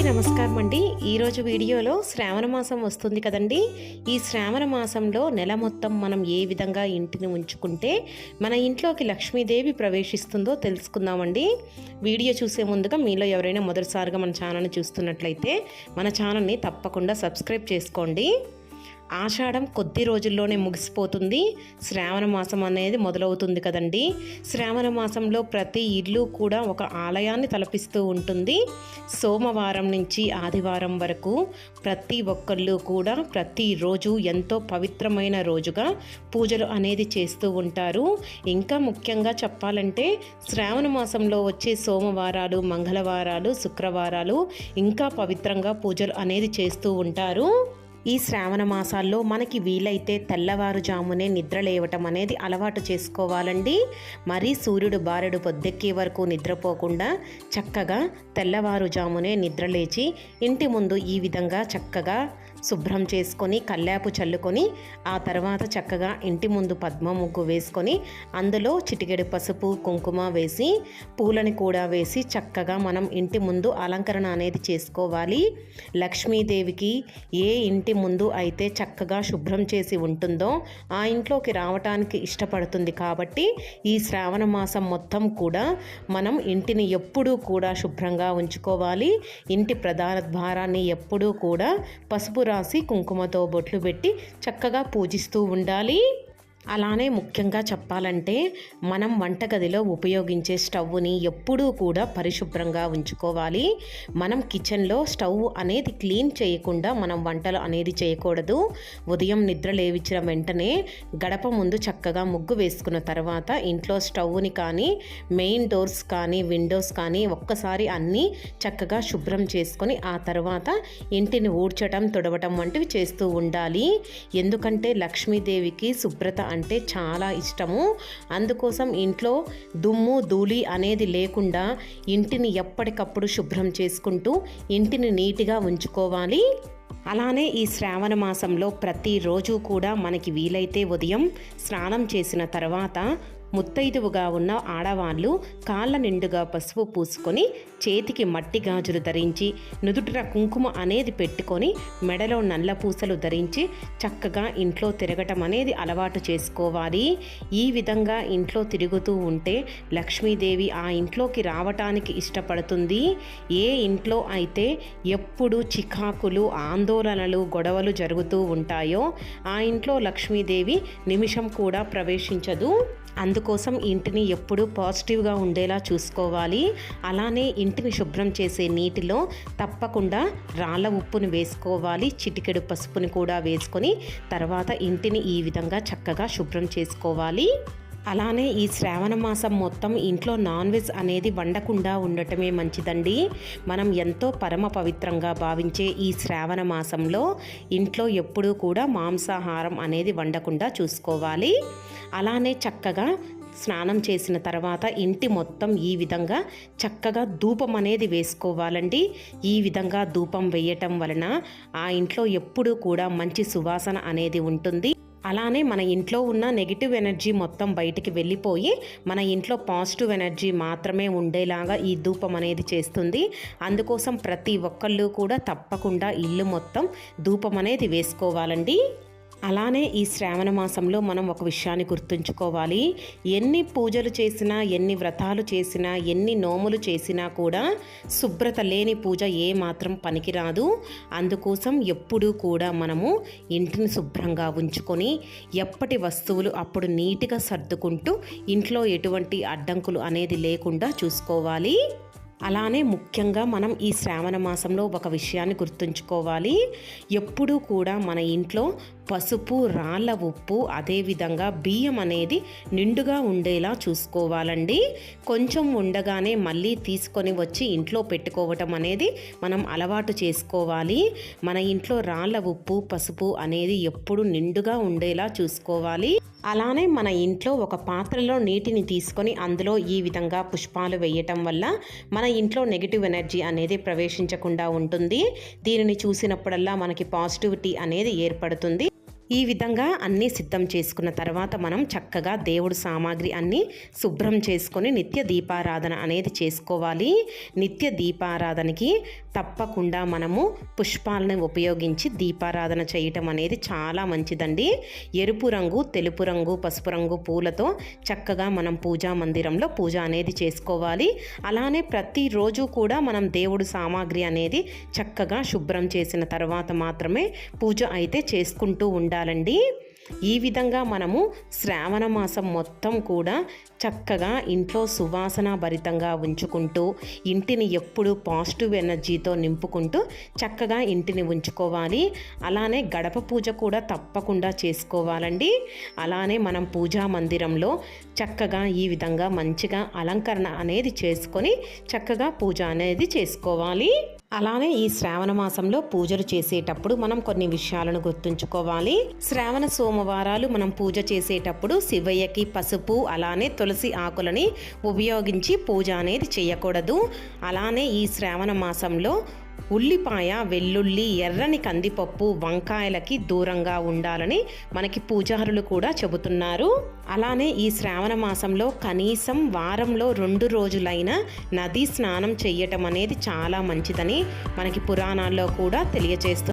అందరికీ నమస్కారం అండి. ఈరోజు వీడియోలో శ్రావణ మాసం వస్తుంది కదండి. ఈ శ్రావణ మాసంలో నెల మొత్తం మనం ఏ విధంగా ఇంటిని ఉంచుకుంటే మన ఇంట్లోకి లక్ష్మీదేవి ప్రవేశిస్తుందో తెలుసుకుందామండి. వీడియో చూసే ముందుగా మీలో ఎవరైనా మొదటిసారిగా మన ఛానల్ని చూస్తున్నట్లయితే మన ఛానల్ని తప్పకుండా సబ్స్క్రైబ్ చేసుకోండి. ఆషాఢం కొద్ది రోజుల్లోనే ముగిసిపోతుంది. శ్రావణ మాసం అనేది మొదలవుతుంది కదండి. శ్రావణ మాసంలో ప్రతి ఇల్లు కూడా ఒక ఆలయాన్ని తలపిస్తూ ఉంటుంది. సోమవారం నుంచి ఆదివారం వరకు ప్రతి ఒక్కళ్ళు కూడా ప్రతిరోజు ఎంతో పవిత్రమైన రోజుగా పూజలు అనేది చేస్తూ ఉంటారు. ఇంకా ముఖ్యంగా చెప్పాలంటే శ్రావణ మాసంలో వచ్చే సోమవారాలు మంగళవారాలు శుక్రవారాలు ఇంకా పవిత్రంగా పూజలు అనేది చేస్తూ ఉంటారు. ఈ శ్రావణ మాసాల్లో మనకి వీలైతే తెల్లవారుజామునే నిద్ర లేవటం అనేది అలవాటు చేసుకోవాలండి. మరీ సూర్యుడు బారెడు పొద్దెక్కే వరకు నిద్రపోకుండా చక్కగా తెల్లవారుజామునే నిద్ర లేచి ఇంటి ముందు ఈ విధంగా చక్కగా శుభ్రం చేసుకొని కల్లాపు చల్లుకొని ఆ తర్వాత చక్కగా ఇంటి ముందు పద్మ ముగ్గు వేసుకొని అందులో చిటికెడు పసుపు కుంకుమ వేసి పూలని కూడా వేసి చక్కగా మనం ఇంటి ముందు అలంకరణ అనేది చేసుకోవాలి. లక్ష్మీదేవికి ఏ ఇంటి ముందు అయితే చక్కగా శుభ్రం చేసి ఉంటుందో ఆ ఇంట్లోకి రావటానికి ఇష్టపడుతుంది కాబట్టి ఈ శ్రావణ మాసం మొత్తం కూడా మనం ఇంటిని ఎప్పుడూ కూడా శుభ్రంగా ఉంచుకోవాలి. ఇంటి ప్రధాన ద్వారాన్ని ఎప్పుడూ కూడా పసుపు రాసి కుంకుమతో బొట్లు పెట్టి చక్కగా పూజిస్తూ ఉండాలి. అలానే ముఖ్యంగా చెప్పాలంటే మనం వంటగదిలో ఉపయోగించే స్టవ్ని ఎప్పుడూ కూడా పరిశుభ్రంగా ఉంచుకోవాలి. మనం కిచెన్లో స్టవ్ అనేది క్లీన్ చేయకుండా మనం వంటలు అనేది చేయకూడదు. ఉదయం నిద్ర లేవించిన వెంటనే గడప ముందు చక్కగా ముగ్గు వేసుకున్న తర్వాత ఇంట్లో స్టవ్ని కానీ మెయిన్ డోర్స్ కానీ విండోస్ కానీ ఒక్కసారి అన్నీ చక్కగా శుభ్రం చేసుకొని ఆ తర్వాత ఇంటిని ఊడ్చటం తుడవటం వంటివి చేస్తూ ఉండాలి. ఎందుకంటే లక్ష్మీదేవికి శుభ్రత అంటే చాలా ఇష్టము. అందుకోసం ఇంట్లో దుమ్ము ధూళి అనేది లేకుండా ఇంటిని ఎప్పటికప్పుడు శుభ్రం చేసుకుంటూ ఇంటిని నీట్గా ఉంచుకోవాలి. అలానే ఈ శ్రావణ మాసంలో ప్రతిరోజు కూడా మనకి వీలైతే ఉదయం స్నానం చేసిన తర్వాత ముత్తైదువుగా ఉన్న ఆడవాళ్ళు కాళ్ళ నిండుగా పసుపు పూసుకొని చేతికి మట్టి గాజులు ధరించి నుదుటిన కుంకుమ అనేది పెట్టుకొని మెడలో నల్ల పూసలు ధరించి చక్కగా ఇంట్లో తిరగటం అనేది అలవాటు చేసుకోవాలి. ఈ విధంగా ఇంట్లో తిరుగుతూ ఉంటే లక్ష్మీదేవి ఆ ఇంట్లోకి రావటానికి ఇష్టపడుతుంది. ఏ ఇంట్లో అయితే ఎప్పుడు చికాకులు ఆందోళనలు గొడవలు జరుగుతూ ఉంటాయో ఆ ఇంట్లో లక్ష్మీదేవి నిమిషం కూడా ప్రవేశించదు. అందుకోసం ఇంటిని ఎప్పుడూ పాజిటివ్గా ఉండేలా చూసుకోవాలి. అలానే ఇంటిని శుభ్రం చేసే నీటిలో తప్పకుండా రాళ్ళ ఉప్పుని వేసుకోవాలి. చిటికెడు పసుపుని కూడా వేసుకొని తర్వాత ఇంటిని ఈ విధంగా చక్కగా శుభ్రం చేసుకోవాలి. అలానే ఈ శ్రావణ మాసం మొత్తం ఇంట్లో నాన్ వెజ్ అనేది వండకుండా ఉండటమే మంచిదండి. మనం ఎంతో పరమ పవిత్రంగా భావించే ఈ శ్రావణ మాసంలో ఇంట్లో ఎప్పుడూ కూడా మాంసాహారం అనేది వండకుండా చూసుకోవాలి. అలానే చక్కగా స్నానం చేసిన తర్వాత ఇంటి మొత్తం ఈ విధంగా చక్కగా ధూపం అనేది వేసుకోవాలండి. ఈ విధంగా ధూపం వేయటం వలన ఆ ఇంట్లో ఎప్పుడూ కూడా మంచి సువాసన అనేది ఉంటుంది. అలానే మన ఇంట్లో ఉన్న నెగిటివ్ ఎనర్జీ మొత్తం బయటికి వెళ్ళిపోయి మన ఇంట్లో పాజిటివ్ ఎనర్జీ మాత్రమే ఉండేలాగా ఈ ధూపం అనేది చేస్తుంది. అందుకోసం ప్రతి ఒక్కళ్ళు కూడా తప్పకుండా ఇల్లు మొత్తం ధూపం అనేది వేసుకోవాలండి. అలానే ఈ శ్రావణ మాసంలో మనం ఒక విషయాన్ని గుర్తుంచుకోవాలి. ఎన్ని పూజలు చేసినా ఎన్ని వ్రతాలు చేసినా ఎన్ని నోములు చేసినా కూడా శుభ్రత లేని పూజ ఏ మాత్రం పనికిరాదు. అందుకోసం ఎప్పుడూ కూడా మనము ఇంటిని శుభ్రంగా ఉంచుకొని ఎప్పటి వస్తువులు అప్పుడు నీట్గా సర్దుకుంటూ ఇంట్లో ఎటువంటి అడ్డంకులు అనేది లేకుండా చూసుకోవాలి. అలానే ముఖ్యంగా మనం ఈ శ్రావణ మాసంలో ఒక విషయాన్ని గుర్తుంచుకోవాలి. ఎప్పుడూ కూడా మన ఇంట్లో పసుపు రాళ్ళ ఉప్పు అదేవిధంగా బియ్యం అనేది నిండుగా ఉండేలా చూసుకోవాలండి. కొంచెం ఉండగానే మళ్ళీ తీసుకొని వచ్చి ఇంట్లో పెట్టుకోవటం అనేది మనం అలవాటు చేసుకోవాలి. మన ఇంట్లో రాళ్ళ ఉప్పు పసుపు అనేది ఎప్పుడు నిండుగా ఉండేలా చూసుకోవాలి. అలానే మన ఇంట్లో ఒక పాత్రలో నీటిని తీసుకొని అందులో ఈ విధంగా పుష్పాలు వేయటం వల్ల మన ఇంట్లో నెగిటివ్ ఎనర్జీ అనేది ప్రవేశించకుండా ఉంటుంది. దీనిని చూసినప్పుడల్లా మనకి పాజిటివిటీ అనేది ఏర్పడుతుంది. ఈ విధంగా అన్నీ సిద్ధం చేసుకున్న తర్వాత మనం చక్కగా దేవుడు సామాగ్రి అన్నీ శుభ్రం చేసుకొని నిత్య దీపారాధన అనేది చేసుకోవాలి. నిత్య దీపారాధనకి తప్పకుండా మనము పుష్పాలను ఉపయోగించి దీపారాధన చేయటం అనేది చాలా మంచిదండి. ఎరుపు రంగు తెలుపు రంగు పసుపు రంగు పూలతో చక్కగా మనం పూజా మందిరంలో పూజ అనేది చేసుకోవాలి. అలానే ప్రతిరోజు కూడా మనం దేవుడు సామాగ్రి అనేది చక్కగా శుభ్రం చేసిన తర్వాత మాత్రమే పూజ అయితే చేసుకుంటూ ఉండాలి. ఉండాలండి ఈ విధంగా మనము శ్రావణ మాసం మొత్తం కూడా చక్కగా ఇంట్లో సువాసన భరితంగా ఉంచుకుంటూ ఇంటిని ఎప్పుడు పాజిటివ్ ఎనర్జీతో నింపుకుంటూ చక్కగా ఇంటిని ఉంచుకోవాలి. అలానే గడప పూజ కూడా తప్పకుండా చేసుకోవాలండి. అలానే మనం పూజా మందిరంలో చక్కగా ఈ విధంగా మంచిగా అలంకరణ అనేది చేసుకొని చక్కగా పూజ అనేది చేసుకోవాలి. అలానే ఈ శ్రావణ మాసంలో పూజలు చేసేటప్పుడు మనం కొన్ని విషయాలను గుర్తుంచుకోవాలి. శ్రావణ సోమవారాలు మనం పూజ చేసేటప్పుడు శివయ్యకి పసుపు అలానే తులసి ఆకులని ఉపయోగించి పూజ అనేది చేయకూడదు. అలానే ఈ శ్రావణ మాసంలో ఉల్లిపాయ వెల్లుల్లి ఎర్రని కందిపప్పు వంకాయలకి దూరంగా ఉండాలని మనకి పూజారులు కూడా చెబుతున్నారు. అలానే ఈ శ్రావణ మాసంలో కనీసం వారంలో రెండు రోజులైన నదీ స్నానం చేయటం అనేది చాలా మంచిదని మనకి పురాణాల్లో కూడా తెలియజేస్తుంది